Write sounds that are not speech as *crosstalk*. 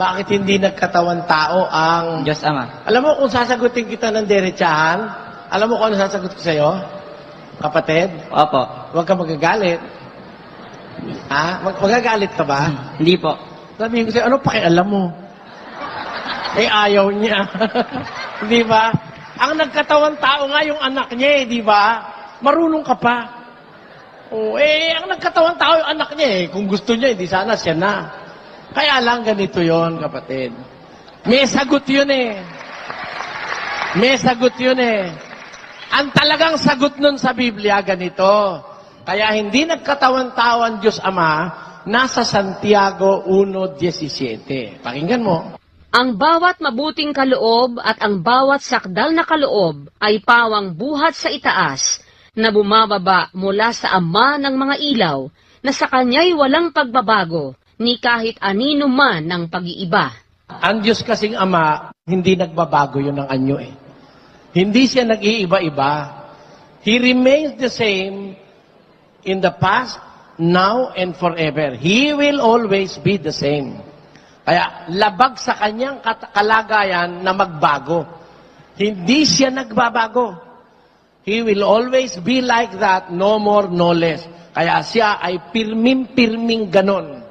Bakit hindi nagkatawan tao ang... Diyos Ama. Alam mo kung sasagutin kita ng derechahan, alam mo kung ano sasagot ko sa'yo? Kapatid, Opo. huwag ka magagalit. Ha? Mag magagalit ka ba? Hindi po. Sabihin ko sa'yo, ano pakialam mo? Eh, ayaw niya. *laughs* di ba? Ang nagkatawan tao nga yung anak niya eh, di ba? Marunong ka pa. Oh, eh, ang nagkatawan tao yung anak niya eh. Kung gusto niya, hindi sana siya na. Kaya lang ganito yon kapatid. May sagot yun eh. May sagot yun eh. Ang talagang sagot nun sa Biblia, ganito. Kaya hindi nagkatawan tao ang Diyos Ama, nasa Santiago 1.17. Pakinggan mo. Ang bawat mabuting kaloob at ang bawat sakdal na kaloob ay pawang buhat sa itaas na bumababa mula sa ama ng mga ilaw na sa kanya'y walang pagbabago ni kahit anino man ng pag-iiba. Ang Diyos kasing Ama, hindi nagbabago yun ng anyo eh. Hindi siya nag-iiba-iba. He remains the same in the past, now, and forever. He will always be the same. Kaya labag sa kanyang kalagayan na magbago. Hindi siya nagbabago. He will always be like that, no more, no less. Kaya siya ay pirming-pirming ganon.